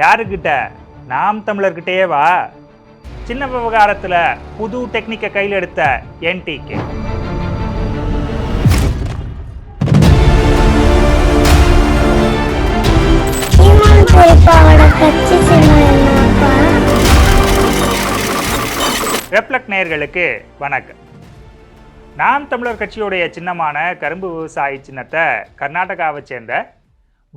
யாருக்கிட்ட? நாம் தமிழர்கிட்டயே வா. சின்ன விவகாரத்தில் புது டெக்னிக்கை கையில் எடுத்த என்டிகே ரெப்ளக் நேயர்களுக்கு வணக்கம். நாம் தமிழர் கட்சியுடைய சின்னமான கரும்பு விவசாயி சின்னத்தை கர்நாடகாவை சேர்ந்த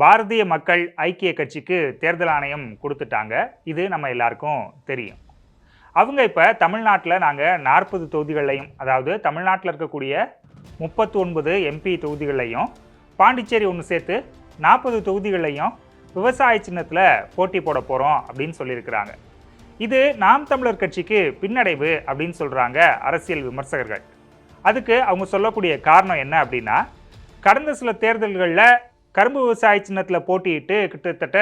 பாரதிய மக்கள் ஐக்கிய கட்சிக்கு தேர்தல் ஆணையம் கொடுத்துட்டாங்க. இது நம்ம எல்லாருக்கும் தெரியும். அவங்க இப்போ தமிழ்நாட்டில் நாங்கள் நாற்பது தொகுதிகளையும் அதாவது தமிழ்நாட்டில் இருக்கக்கூடிய முப்பத்தி ஒன்பது எம்பி தொகுதிகளையும் பாண்டிச்சேரி ஒன்று சேர்த்து நாற்பது தொகுதிகளையும் விவசாய சின்னத்தில் போட்டி போட போகிறோம் அப்படின்னு சொல்லியிருக்கிறாங்க. இது நாம் தமிழர் கட்சிக்கு பின்னடைவு அப்படின்னு சொல்கிறாங்க அரசியல் விமர்சகர்கள். அதுக்கு அவங்க சொல்லக்கூடிய காரணம் என்ன அப்படின்னா கடந்த சில தேர்தல்களில் கரும்பு விவசாய சின்னத்தில் போட்டியிட்டு கிட்டத்தட்ட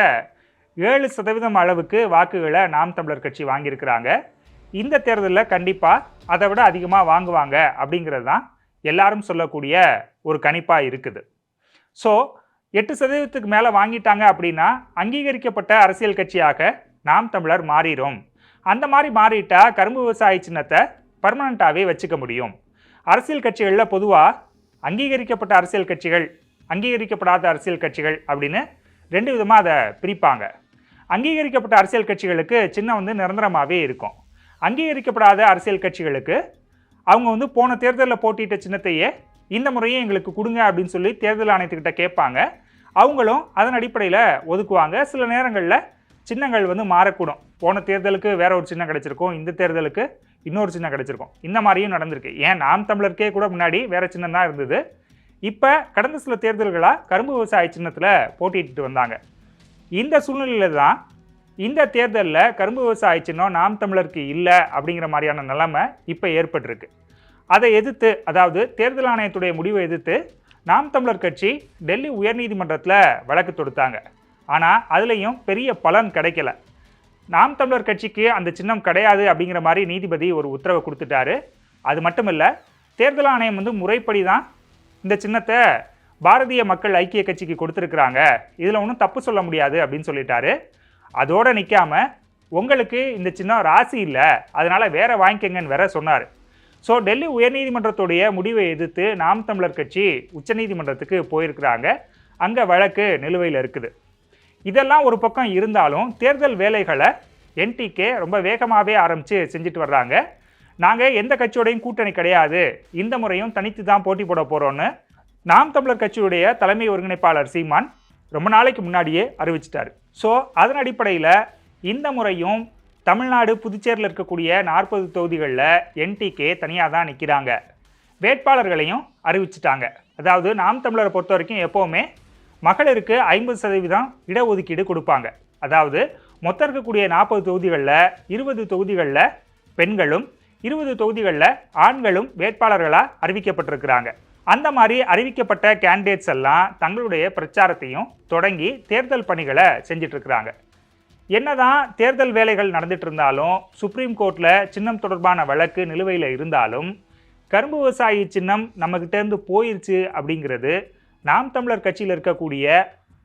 ஏழு சதவீதம் அளவுக்கு வாக்குகளை நாம் தமிழர் கட்சி வாங்கியிருக்கிறாங்க. இந்த தேர்தலில் கண்டிப்பாக அதை விட அதிகமாக வாங்குவாங்க அப்படிங்கிறது தான் எல்லாரும் சொல்லக்கூடிய ஒரு கணிப்பாக இருக்குது. ஸோ எட்டு சதவீதத்துக்கு மேலே வாங்கிட்டாங்க அப்படின்னா அங்கீகரிக்கப்பட்ட அரசியல் கட்சியாக நாம் தமிழர் மாறிடும் அந்த மாதிரி மாறிட்டா கரும்பு விவசாய சின்னத்தை பர்மனண்ட்டாகவே வச்சுக்க முடியும். அரசியல் கட்சிகளில் பொதுவாக அங்கீகரிக்கப்பட்ட அரசியல் கட்சிகள் அங்கீகரிக்கப்படாத அரசியல் கட்சிகள் அப்படின்னு ரெண்டு விதமாக அதை பிரிப்பாங்க. அங்கீகரிக்கப்பட்ட அரசியல் கட்சிகளுக்கு சின்னம் வந்து நிரந்தரமாகவே இருக்கும். அங்கீகரிக்கப்படாத அரசியல் கட்சிகளுக்கு அவங்க வந்து போன தேர்தலில் போட்டியிட்ட சின்னத்தையே இந்த முறையும் எங்களுக்கு கொடுங்க அப்படின்னு சொல்லி தேர்தல் ஆணையத்துக்கிட்ட கேட்பாங்க. அவங்களும் அதன் அடிப்படையில் ஒதுக்குவாங்க. சில நேரங்களில் சின்னங்கள் வந்து மாறக்கூடும். போன தேர்தலுக்கு வேற ஒரு சின்னம் கிடச்சிருக்கும். இந்த தேர்தலுக்கு இன்னொரு சின்னம் கிடச்சிருக்கும். இந்த மாதிரியும் நடந்திருக்கு. ஏன் நாம் தமிழருக்கே கூட முன்னாடி வேற சின்னம் தான் இருந்தது. இப்போ கடந்த சில தேர்தல்களாக கரும்பு விவசாய சின்னத்தில் போட்டிட்டு வந்தாங்க. இந்த சூழ்நிலையில் தான் இந்த தேர்தலில் கரும்பு விவசாய சின்னம் நாம் தமிழருக்கு இல்லை அப்படிங்கிற மாதிரியான நிலைமை இப்போ ஏற்பட்டிருக்கு. அதை எதிர்த்து அதாவது தேர்தல் ஆணையத்துடைய முடிவை எதிர்த்து நாம் தமிழர் கட்சி டெல்லி உயர்நீதிமன்றத்தில் வழக்கு தொடுத்தாங்க. ஆனால் அதுலேயும் பெரிய பலன் கிடைக்கல. நாம் தமிழர் கட்சிக்கு அந்த சின்னம் கிடையாது அப்படிங்கிற மாதிரி நீதிபதி ஒரு உத்தரவை கொடுத்துட்டாரு. அது மட்டும் இல்லை தேர்தல் ஆணையம் வந்து முறைப்படி தான் இந்த சின்னத்தை பாரதிய மக்கள் ஐக்கிய கட்சிக்கு கொடுத்துருக்குறாங்க. இதில் ஒன்றும் தப்பு சொல்ல முடியாது அப்படின்னு சொல்லிட்டாரு. அதோடு நிற்காம உங்களுக்கு இந்த சின்னம் ராசி இல்லை. அதனால் வேற வாங்கிக்கங்கன்னு வேற சொன்னார். ஸோ டெல்லி உயர்நீதிமன்றத்துடைய முடிவை எதிர்த்து நாம் தமிழர் கட்சி உச்சநீதிமன்றத்துக்கு போயிருக்கிறாங்க. அங்கே வழக்கு நிலுவையில் இருக்குது. இதெல்லாம் ஒரு பக்கம் இருந்தாலும் தேர்தல் வேலைகளை என்டிகே ரொம்ப வேகமாகவே ஆரம்பித்து செஞ்சுட்டு வர்றாங்க. நாங்கள் எந்த கட்சியோடையும் கூட்டணி கிடையாது. இந்த முறையும் தனித்து தான் போட்டி போட போகிறோன்னு நாம் தமிழர் கட்சியுடைய தலைமை ஒருங்கிணைப்பாளர் சீமான் ரொம்ப நாளைக்கு முன்னாடியே அறிவிச்சிட்டார். ஸோ அதன் அடிப்படையில் இந்த முறையும் தமிழ்நாடு புதுச்சேரியில் இருக்கக்கூடிய நாற்பது தொகுதிகளில் என்டிகே தனியாக தான் நிற்கிறாங்க வேட்பாளர்களையும் அறிவிச்சிட்டாங்க. அதாவது நாம் தமிழரை பொறுத்த வரைக்கும் எப்போவுமே மகளிருக்கு ஐம்பது சதவீதம் இடஒதுக்கீடு கொடுப்பாங்க. அதாவது மொத்தம் இருக்கக்கூடிய நாற்பது தொகுதிகளில் இருபது தொகுதிகளில் பெண்களும் இருபது தொகுதிகளில் ஆண்களும் வேட்பாளர்களாக அறிவிக்கப்பட்டிருக்கிறாங்க. அந்த மாதிரி அறிவிக்கப்பட்ட கேண்டிடேட்ஸ் எல்லாம் தங்களுடைய பிரச்சாரத்தையும் தொடங்கி தேர்தல் பணிகளை செஞ்சிட்ருக்கிறாங்க. என்னதான் தேர்தல் வேலைகள் நடந்துட்டு இருந்தாலும் சுப்ரீம் கோர்ட்டில் சின்னம் தொடர்பான வழக்கு நிலுவையில் இருந்தாலும் கரும்பு விவசாயி சின்னம் நம்மகிட்டேருந்து போயிருச்சு அப்படிங்கிறது நாம் தமிழர் கட்சியில் இருக்கக்கூடிய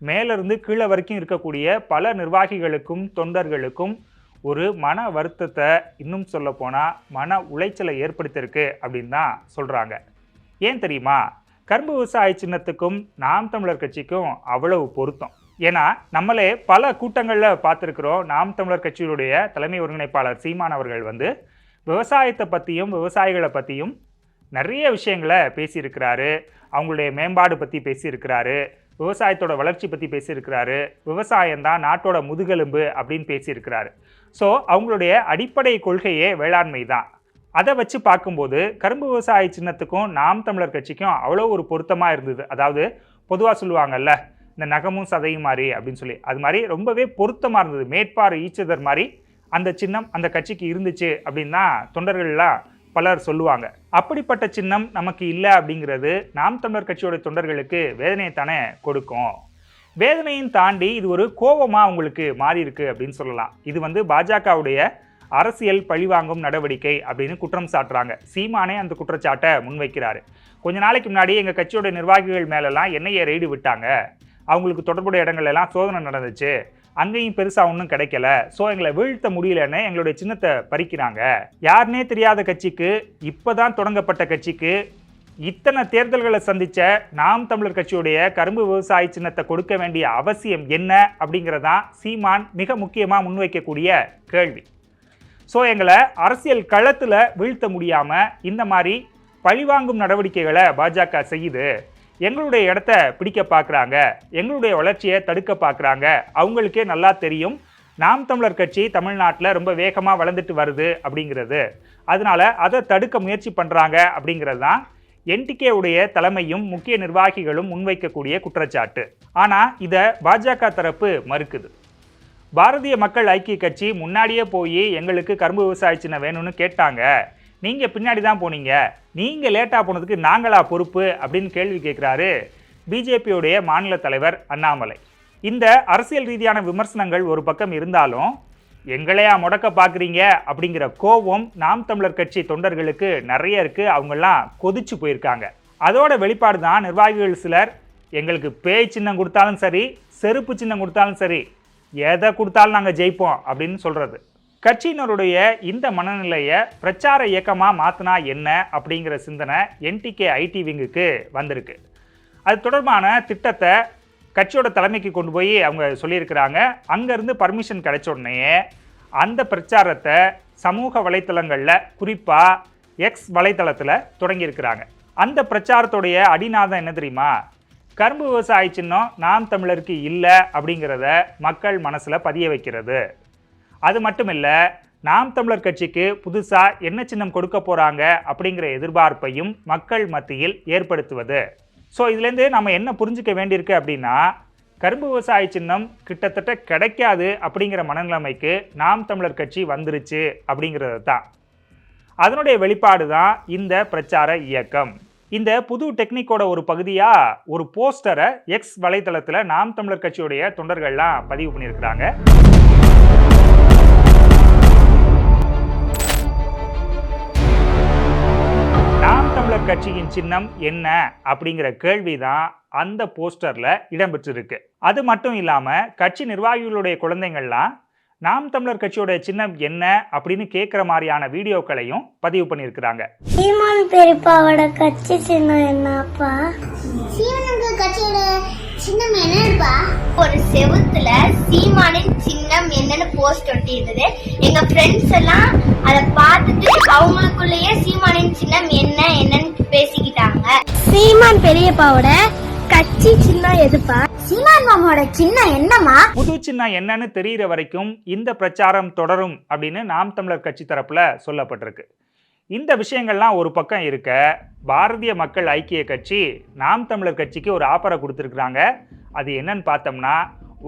மேலிருந்து கீழே வரைக்கும் இருக்கக்கூடிய பல நிர்வாகிகளுக்கும் தொண்டர்களுக்கும் ஒரு மன வருத்தத்தை இன்னும் சொல்ல போனால் மன உளைச்சலை ஏற்படுத்தியிருக்கு அப்படின்னு தான் சொல்கிறாங்க ஏன் தெரியுமா? கரும்பு விவசாய சின்னத்துக்கும் நாம் தமிழர் கட்சிக்கும் அவ்வளவு பொருத்தம். ஏன்னா நம்மளே பல கூட்டங்களில் பார்த்துருக்குறோம். நாம் தமிழர் கட்சியினுடைய தலைமை ஒருங்கிணைப்பாளர் சீமான் அவர்கள் வந்து விவசாயத்தை பற்றியும் விவசாயிகளை பற்றியும் நிறைய விஷயங்களை பேசியிருக்கிறாரு. அவங்களுடைய மேம்பாடு பற்றி பேசியிருக்கிறாரு. விவசாயத்தோட வளர்ச்சி பற்றி பேசியிருக்கிறாரு. விவசாயம் தான் நாட்டோட முதுகெலும்பு அப்படின்னு பேசியிருக்கிறாரு. ஸோ அவங்களுடைய அடிப்படை கொள்கையே வேளாண்மை தான். அதை வச்சு பார்க்கும்போது கரும்பு விவசாய சின்னத்துக்கும் நாம் தமிழர் கட்சிக்கும் அவ்வளோ ஒரு பொருத்தமாக இருந்தது. அதாவது பொதுவாக சொல்லுவாங்கல்ல இந்த நகமும் சதையும் மாதிரி அப்படின்னு சொல்லி. அது மாதிரி ரொம்பவே பொருத்தமாக இருந்தது. மேற்பார் ஈச்சதர் மாதிரி அந்த சின்னம் அந்த கட்சிக்கு இருந்துச்சு அப்படின்னு தான் தொண்டர்கள்லாம் பலர் சொல்லுவாங்க. அப்படிப்பட்ட சின்னம் நமக்கு இல்லை அப்படிங்கிறது நாம் தமிழர் கட்சியோட தொண்டர்களுக்கு வேதனையை தானே கொடுக்கும். வேதனையும் தாண்டி இது ஒரு கோபமாக அவங்களுக்கு மாறி இருக்கு அப்படின்னு சொல்லலாம். இது வந்து பாஜகவுடைய அரசியல் பழிவாங்கும் நடவடிக்கை அப்படின்னு குற்றம் சாட்டுறாங்க. சீமானே அந்த குற்றச்சாட்டை முன்வைக்கிறாரு. கொஞ்ச நாளைக்கு முன்னாடி எங்கள் கட்சியோட நிர்வாகிகள் மேலெல்லாம் என்ஐஏ ரெய்டு விட்டாங்க. அவங்களுக்கு தொடர்புடைய இடங்கள் எல்லாம் சோதனை நடந்துச்சு. அங்கேயும் பெருசாக ஒன்றும் கிடைக்கல. ஸோ எங்களை வீழ்த்த முடியலன்னு எங்களுடைய சின்னத்தை பறிக்கிறாங்க. யாருனே தெரியாத கட்சிக்கு இப்போ தான் தொடங்கப்பட்ட கட்சிக்கு இத்தனை தேர்தல்களை சந்தித்த நாம் தமிழர் கட்சியுடைய கரும்பு விவசாய சின்னத்தை கொடுக்க வேண்டிய அவசியம் என்ன அப்படிங்கிறதான் சீமான் மிக முக்கியமாக முன்வைக்கக்கூடிய கேள்வி. ஸோ எங்களை அரசியல் களத்தில் வீழ்த்த முடியாமல் இந்த மாதிரி பழிவாங்கும் நடவடிக்கைகளை பாஜக செய்யுது. எங்களுடைய இடத்த பிடிக்க பார்க்குறாங்க எங்களுடைய வளர்ச்சியை தடுக்க பார்க்குறாங்க. அவங்களுக்கே நல்லா தெரியும். நாம் தமிழர் கட்சி தமிழ்நாட்டில் ரொம்ப வேகமாக வளர்ந்துட்டு வருது அப்படிங்கிறது. அதனால் அதை தடுக்க முயற்சி பண்ணுறாங்க அப்படிங்கிறது தான் என்டிகேவுடைய தலைமையும் முக்கிய நிர்வாகிகளும் முன்வைக்கக்கூடிய குற்றச்சாட்டு. ஆனால் இதை பாஜக தரப்பு மறுக்குது. பாரதிய மக்கள் ஐக்கிய கட்சி முன்னாடியே போய் எங்களுக்கு கரும்பு விவசாய சின்ன வேணும்னு கேட்டாங்க. நீங்கள் பின்னாடி தான் போனீங்க. நீங்கள் லேட்டாக போனதுக்கு நாங்களா பொறுப்பு? அப்படின்னு கேள்வி கேட்குறாரு பிஜேபியுடைய மாநில தலைவர் அண்ணாமலை. இந்த அரசியல் ரீதியான விமர்சனங்கள் ஒரு பக்கம் இருந்தாலும் எங்களையா முடக்க பார்க்குறீங்க? அப்படிங்கிற கோபம் நாம் தமிழர் கட்சி தொண்டர்களுக்கு நிறைய இருக்குது அவங்கெல்லாம் கொதிச்சு போயிருக்காங்க. அதோட வெளிப்பாடு தான் நிர்வாகிகள் சிலர் எங்களுக்கு பேய் சின்னம் கொடுத்தாலும் சரி செருப்பு சின்னம் கொடுத்தாலும் சரி எதை கொடுத்தாலும் நாங்கள் ஜெயிப்போம் அப்படின்னு சொல்கிறது கட்சியினருடைய இந்த மனநிலையை பிரச்சார இயக்கமாக மாற்றினா என்ன அப்படிங்கிற சிந்தனை என்டிகே ஐடி விங்குக்கு வந்திருக்கு. அது தொடர்பான திட்டத்தை கட்சியோட தலைமைக்கு கொண்டு போய் அவங்க சொல்லியிருக்கிறாங்க. அங்கேருந்து பர்மிஷன் கிடைச்ச உடனேயே அந்த பிரச்சாரத்தை சமூக வலைத்தளங்களில் குறிப்பாக எக்ஸ் வலைத்தளத்தில் தொடங்கியிருக்கிறாங்க. அந்த பிரச்சாரத்துடைய அடிநாதம் என்ன தெரியுமா? கரும்பு விவசாய சின்னம் நாம் தமிழருக்கு இல்லை அப்படிங்கிறத மக்கள் மனசில் பதிய வைக்கிறது. அது மட்டும் இல்லை நாம் தமிழர் கட்சிக்கு புதுசாக என்ன சின்னம் கொடுக்க போகிறாங்க அப்படிங்கிற எதிர்பார்ப்பையும் மக்கள் மத்தியில் ஏற்படுத்துவது. ஸோ இதுலேருந்து நம்ம என்ன புரிஞ்சுக்க வேண்டியிருக்கு அப்படின்னா கரும்பு விவசாய சின்னம் கிட்டத்தட்ட கிடைக்காது அப்படிங்கிற மனநிலைமைக்கு நாம் தமிழர் கட்சி வந்துருச்சு அப்படிங்கிறது தான். அதனுடைய வெளிப்பாடு தான் இந்த பிரச்சார இயக்கம். இந்த புது டெக்னிக்கோட ஒரு பகுதியாக ஒரு போஸ்டரை எக்ஸ் வலைத்தளத்தில் நாம் தமிழர் கட்சியுடைய தொண்டர்கள்லாம் பதிவு பண்ணியிருக்கிறாங்க. கட்சியின் சின்னம் என்ன அப்படிங்கிற கேள்வி தான் அந்த போஸ்டரில் இடம்பெற்றிருக்கு. அது மட்டும் இல்லாமல் கட்சி நிர்வாகிகளுடைய குழந்தைங்கள்லாம் நாம் தமிழர் கட்சியோட சின்னம் என்ன அப்படின்னு கேட்குற மாதிரியான வீடியோக்களையும் பதிவு பண்ணியிருக்கிறாங்க. சீமான் பெரியப்பாவோட கட்சி சின்னம் என்னப்பா? சீமானுக்கு கட்சியோட சின்னம் என்னப்பா? ஒரு செவுத்துல சீமானின் சின்னம் என்னன்னு போஸ்ட் ஒட்டி இருந்தது எங்க ஃப்ரெண்ட்ஸ் எல்லாம் அதை பார்த்துட்டு அவங்களுக்குள்ளேயே சீமானின் சின்னம் என்ன என்னன்னு பேசிக்கிட்டாங்க. சீமான் பெரியப்பாவோட கட்சி சின்னம் எதுப்பா? சீமான் மாமாவோட சின்னம் என்னமா புது சின்னம் என்னன்னு தெரிகிற வரைக்கும் இந்த பிரச்சாரம் தொடரும் அப்படின்னு நாம் தமிழர் கட்சி தரப்புல சொல்லப்பட்டிருக்கு. இந்த விஷயங்கள்லாம் ஒரு பக்கம் இருக்க பாரதிய மக்கள் ஐக்கிய கட்சி நாம் தமிழர் கட்சிக்கு ஒரு ஆஃபரை கொடுத்துருக்குறாங்க. அது என்னன்னு பார்த்தோம்னா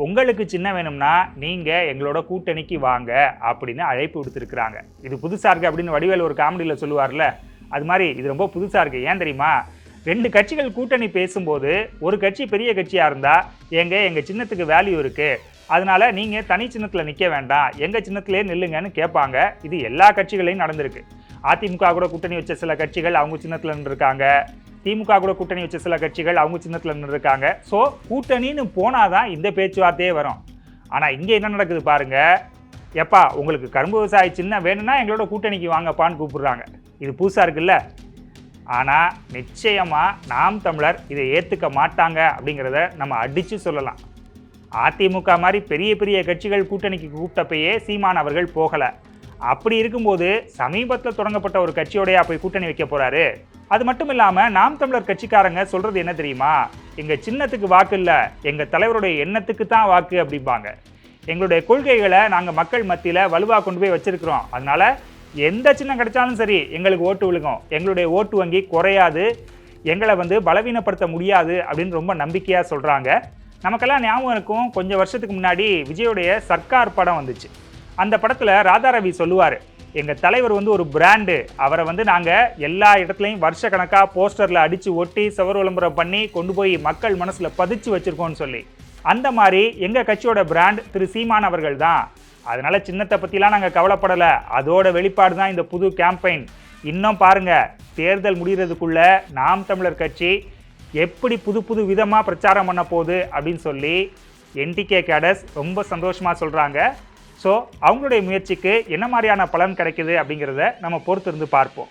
உங்களுக்கு சின்ன வேணும்னா நீங்கள் எங்களோட கூட்டணிக்கு வாங்க அப்படின்னு அழைப்பு விடுத்திருக்கிறாங்க. இது புதுசாக இருக்குது அப்படின்னு வடிவேல் ஒரு காமெடியில் சொல்லுவார்ல அது மாதிரி இது ரொம்ப புதுசாக இருக்குது ஏன் தெரியுமா? ரெண்டு கட்சிகள் கூட்டணி பேசும்போது ஒரு கட்சி பெரிய கட்சியாக இருந்தால் எங்கள் எங்கள் சின்னத்துக்கு வேல்யூ இருக்குது அதனால நீங்கள் தனி சின்னத்தில் நிற்க வேண்டாம். எங்கள் சின்னத்திலே நில்லுங்கன்னு கேட்பாங்க. இது எல்லா கட்சிகளையும் நடந்திருக்கு. அதிமுக கூட கூட்டணி வச்ச சில கட்சிகள் அவங்க சின்னத்தில் நின்றுருக்காங்க. திமுக கூட கூட்டணி வச்ச சில கட்சிகள் அவங்க சின்னத்தில் நின்றுருக்காங்க. ஸோ கூட்டணின்னு போனால் தான் இந்த பேச்சுவார்த்தையே வரும். ஆனால் இங்கே என்ன நடக்குது பாருங்கள் எப்பா உங்களுக்கு கரும்பு விவசாய சின்ன வேணும்னா எங்களோட கூட்டணிக்கு வாங்கப்பான்னு கூப்பிடுறாங்க. இது புதுசாக இருக்குல்ல? ஆனால் நிச்சயமாக நாம் தமிழர் இதை ஏற்றுக்க மாட்டாங்க அப்படிங்கிறத நம்ம அடித்து சொல்லலாம். அதிமுக மாதிரி பெரிய பெரிய கட்சிகள் கூட்டணிக்கு கூப்பிட்டப்பயே சீமான் அவர்கள் போகலை. அப்படி இருக்கும்போது சமீபத்தில் தொடங்கப்பட்ட ஒரு கட்சியோடயா போய் கூட்டணி வைக்க போகிறாரு அது மட்டும் இல்லாமல் நாம் தமிழர் கட்சிக்காரங்க சொல்கிறது என்ன தெரியுமா? எங்கள் சின்னத்துக்கு வாக்கு இல்லை எங்கள் தலைவருடைய எண்ணத்துக்கு தான் வாக்கு அப்படிம்பாங்க. எங்களுடைய கொள்கைகளை நாங்கள் மக்கள் மத்தியில் வலுவாக கொண்டு போய் வச்சுருக்குறோம். அதனால் எந்த சின்னம் கிடைச்சாலும் சரி எங்களுக்கு ஓட்டு விழுகும். எங்களுடைய ஓட்டு வங்கி குறையாது. எங்களை வந்து பலவீனப்படுத்த முடியாது அப்படின்னு ரொம்ப நம்பிக்கையாக சொல்கிறாங்க நமக்கெல்லாம் ஞாபகம் இருக்கும் கொஞ்சம் வருஷத்துக்கு முன்னாடி விஜயோடைய சர்க்கார் படம் வந்துச்சு. அந்த படத்தில் ராதாரவி சொல்லுவார் எங்கள் தலைவர் வந்து ஒரு பிராண்டு. அவரை வந்து நாங்கள் எல்லா இடத்துலையும் வருஷ கணக்காக போஸ்டரில் அடித்து ஒட்டி சவர் விளம்பரம் பண்ணி கொண்டு போய் மக்கள் மனசில் பதிச்சு வச்சுருக்கோன்னு சொல்லி. அந்த மாதிரி எங்கள் கட்சியோட பிராண்ட் திரு சீமான் அவர்கள் தான். அதனால சின்னத்தை பற்றிலாம் நாங்கள் கவலைப்படலை. அதோட வெளிப்பாடு தான் இந்த புது கேம்பெயின் இன்னும் பாருங்கள் தேர்தல் முடிகிறதுக்குள்ள நாம் தமிழர் கட்சி எப்படி புது புது விதமாக பிரச்சாரம் பண்ண போகுது அப்படின்னு சொல்லி என்டிகே கேடஸ் ரொம்ப சந்தோஷமாக சொல்கிறாங்க ஸோ அவங்களுடைய முயற்சிக்கு என்ன மாதிரியான பலன் கிடைக்குது அப்படிங்கிறத நம்ம பொறுத்திருந்து பார்ப்போம்.